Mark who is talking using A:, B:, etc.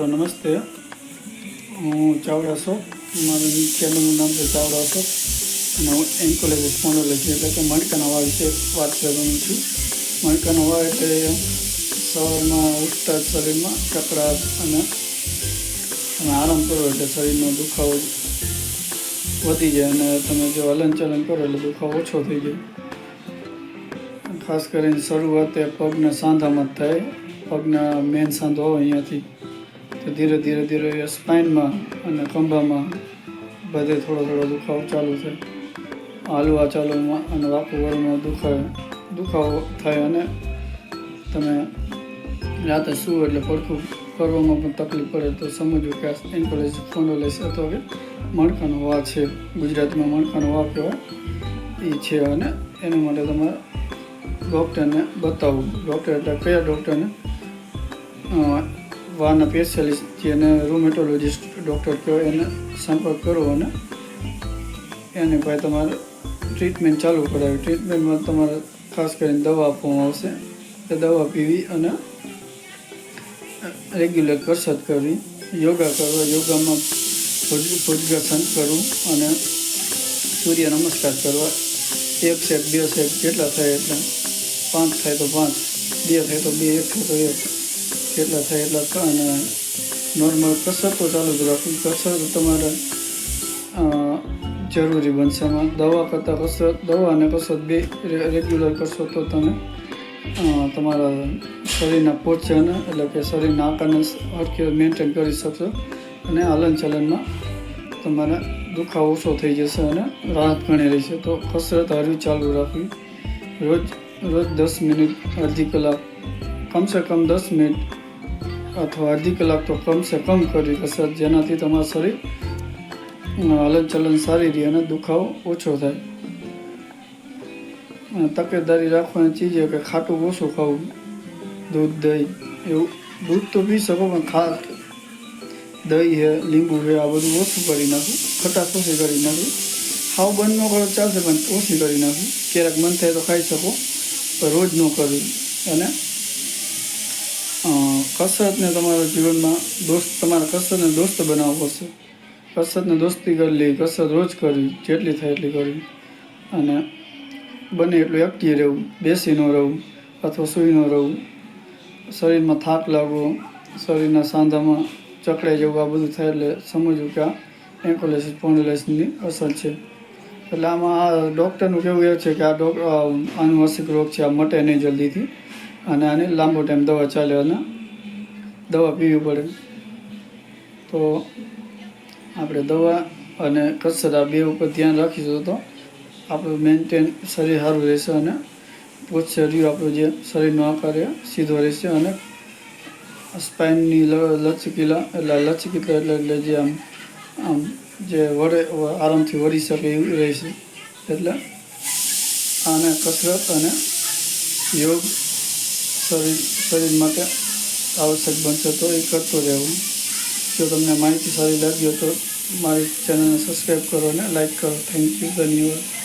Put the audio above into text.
A: મિત્રો, નમસ્તે. હું ચાવડા છો. મારું ચેનલનું નામ છે ચાવડા શોપ અને હું એન્કોલેજ સ્પોન્ડોલોજી એટલે કે મણકાના નવા વિશે વાત કરવાનું છું. મણકાના નવા એટલે સવારમાં ઉઠતા શરીરમાં કકડાટ અને આરામ કરો એટલે શરીરનો દુખાવો વધી જાય અને તમે જો હલનચલન કરો એટલે દુખાવો ઓછો થઈ જાય. ખાસ કરીને શરૂઆતે પગના સાંધામાં થાય. પગના મેન સાંધો હોય અહીંયાથી. તો ધીરે ધીરે ધીરે સ્પાઇનમાં અને ખંભામાં બધે થોડો થોડો દુખાવો ચાલુ થાય. હાલવા ચાલવામાં અને વાકું વળમાં દુખાય, દુખાવો થાય અને તમે રાતે શું એટલે પડખું કરવામાં પણ તકલીફ પડે તો સમજવું કે આ એન્કોલેજ અથવા કે મણકાનો વા છે. ગુજરાતીમાં મણકાનો વા કહેવાય. એ છે અને એના માટે તમારે ડૉક્ટરને બતાવવું ડૉક્ટર એટલે કયા ડૉક્ટરને અ, વારના સ્પેશિયાલિસ્ટ જેને રૂમેટોલોજિસ્ટ ડૉક્ટર કહેવાય એને સંપર્ક કરો અને એને ભાઈ તમારે ટ્રીટમેન્ટ ચાલુ કરાવી. ટ્રીટમેન્ટમાં તમારે ખાસ કરીને દવા આપવામાં આવશે. એ દવા પીવી અને રેગ્યુલર કસરત કરવી યોગા કરવા યોગામાં ભુજ- કરવું અને સૂર્ય નમસ્કાર કરવા. એક સેટ બે સેટ જેટલા થાય એટલે. પાંચ થાય તો પાંચ બે થાય તો બે એક થાય તો એક. જેટલા થાય એટલા અને નોર્મલ કસરતો ચાલુ જ રાખવી કસરત તમારે જરૂરી બનશે એમાં દવા કરતાં કસરત, દવા અને કસરત બે રેગ્યુલર કરશો તો તમે તમારા શરીરના પોષણ એટલે કે શરીરના આકારને હરખે મેન્ટેન કરી શકશો. અને હલનચલનમાં તમારે દુખાવો ઓછો થઈ જશે અને રાહત ગણી રહેશે. તો કસરત હરવી ચાલુ રાખવી. રોજ રોજ દસ મિનિટ અડધી કલાક, કમસે કમ દસ મિનિટ અથવા અડધી કલાક તો કમસે કમ કરવી કસરત જેનાથી તમારું શરીર હલનચલન સારી રહે અને દુખાવો ઓછો થાય. અને તકેદારી રાખવાની ચીજ કે ખાટું ઓછું ખાવું, દૂધ, દહીં, એવું દૂધ તો પી શકો, પણ ખા દહીં છે લીંબુ છે આ બધું ઓછું કરી નાખું, ખટાશ ઓછી કરી નાખું. ખાવ બંધ ન કરો, ચાલશે, પણ ઓછી કરી નાખું. ક્યારેક મન થાય તો ખાઈ શકો, પણ રોજ ન કરવી. અને કસરતને તમારા જીવનમાં દોસ્ત તમારા કસરતને દોસ્ત બનાવવો પડશે કસરતને દોસ્તી કરી કસરત રોજ કરવી, જેટલી થાય એટલી કરવી. અને બને એટલું એક્ટિવ રહેવું, બેસી ન રહેવું, અથવા સૂઈ ન રહેવું. શરીરમાં થાક લાગવો, શરીરના સાંધામાં ચકડાઈ જવું, આ બધું થાય એટલે સમજવું કે આ એન્કોલેસિસ પોન્ડોલાઇસિસની અસર છે. એટલે આમાં આ ડૉક્ટરનું કહેવું એ છે કે આ ડોક આનુવંશિક રોગ છે, આ મટે નહીં જલ્દીથી. અને આને લાંબો ટાઈમ દવા ચાલે અને દવા પીવી પડે. તો આપણે દવા અને કસરત આ બે ઉપર ધ્યાન રાખીશું તો આપણું મેન્ટેન શરીર સારું રહેશે અને શરીર આપણું જે શરીરનો આકાર એ સીધો રહેશે અને સ્પાઇનની લચકીલા, એટલે લચકીલા એટલે એટલે જે આમ આમ જે વળે આરામથી વળી શકે એવું રહેશે. એટલે આને કસરત અને યોગ શરીર શરીર માટે આવશ્યક બનશે તો એ કરતો રહેવું. જો તમને માહિતી સારી લાગી હોય તો મારી ચેનલને સબસ્ક્રાઈબ કરો અને લાઈક કરો. થેન્ક યુ ધન્યવાદ.